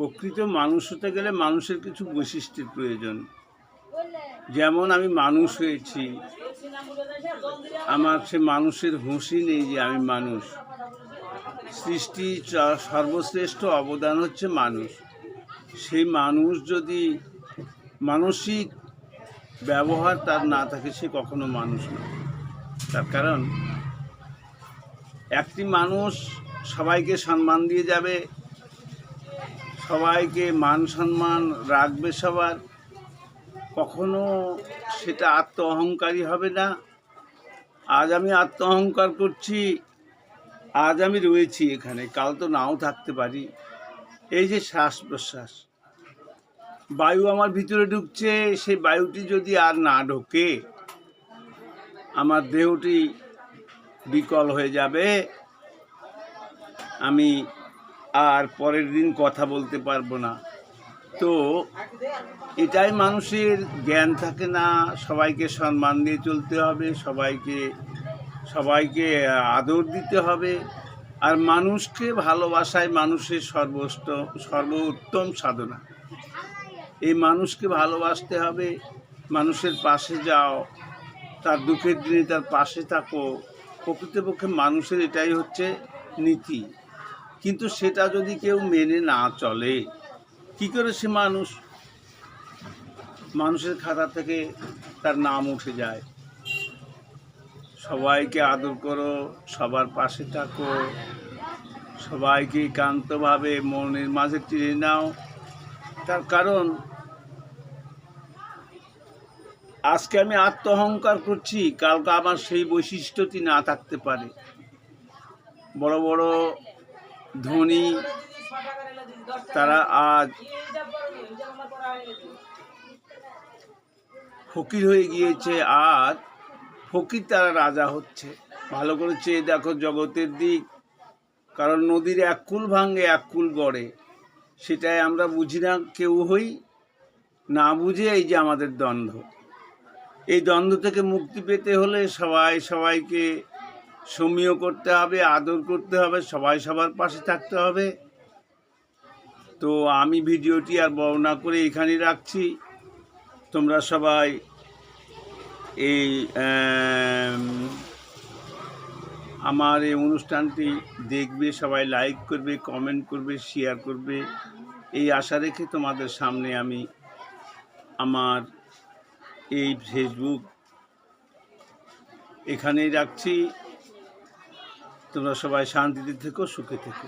প্রকৃত মানুষ হতে গেলে মানুষের কিছু বৈশিষ্ট্যের প্রয়োজন। যেমন আমি মানুষ হয়েছি, আমার সে মানুষের হুঁশই নেই যে আমি মানুষ। সৃষ্টি সর্বশ্রেষ্ঠ অবদান হচ্ছে মানুষ। সেই মানুষ যদি মানসিক ব্যবহার তার না থাকে, সে কখনো মানুষ না। তার কারণ, একটি মানুষ সবাইকে সম্মান দিয়ে যাবে সবাইকে মান সম্মান রাখবে সবার। কখনো সেটা আত্ম অহংকারী হবে না। আজ আমি আত্ম অহংকার করছি, আজ আমি রয়েছি এখানে, কাল তো নাও থাকতে পারি। এই যে শ্বাস প্রশ্বাস বায়ু আমার ভিতরে ঢুকছে, সেই বায়ুটি যদি আর না ঢোকে, আমার দেহটি বিকল হয়ে যাবে। আমি আর পরের দিন কথা বলতে পারব না। তো এটাই মানুষের জ্ঞান থাকে না, সবাইকে সম্মান দিয়ে চলতে হবে, সবাইকে সবাইকে আদর দিতে হবে। আর মানুষকে ভালোবাসায় মানুষের সর্বোচ্চ সর্বোত্তম সাধনা। এই মানুষকে ভালোবাসতে হবে, মানুষের পাশে যাও, তার দুঃখের দিনে তার পাশে থাকো। প্রকৃতপক্ষে মানুষের এটাই হচ্ছে নীতি। কিন্তু সেটা যদি কেউ মেনে না চলে, কি করে সে মানুষ? মানুষের খাতা থেকে তার নাম উঠে যায়। সবাইকে আদর করো, সবার পাশে থাকো, সবাইকে একান্তভাবে মনের মাঝে টেনে নাও। তার কারণ, আজকে আমি আত্ম অহংকার করছি, কালকে আমার সেই বৈশিষ্ট্যটি না থাকতে পারে। বড় বড় ধনী, তারা আজ ফকির হয়ে গিয়েছে, আর ফকির তারা রাজা হচ্ছে। ভালো করে চেয়ে দেখো জগতের দিক। কারণ নদীর এক কুল ভাঙে, এক কুল গড়ে। সেটাই আমরা বুঝি না, কেউ হই না বুঝে এই যে আমাদের দ্বন্দ্ব। এই দ্বন্দ্ব থেকে মুক্তি পেতে হলে সবাই সবাইকে সমীয় করতে হবে, আদর করতে হবে, সবাই সবার পাশে থাকতে হবে। তো আমি ভিডিওটি আর বর্ণনা করে এখানে রাখছি। তোমরা সবাই এই আমার এই অনুষ্ঠানটি দেখবে, সবাই লাইক করবে কমেন্ট করবে শেয়ার করবে। এই আশা রেখে তোমাদের সামনে আমি আমার এই ফেসবুক এখানেই রাখছি। তোমরা সবাই শান্তিতে থেকো সুখে থেকো।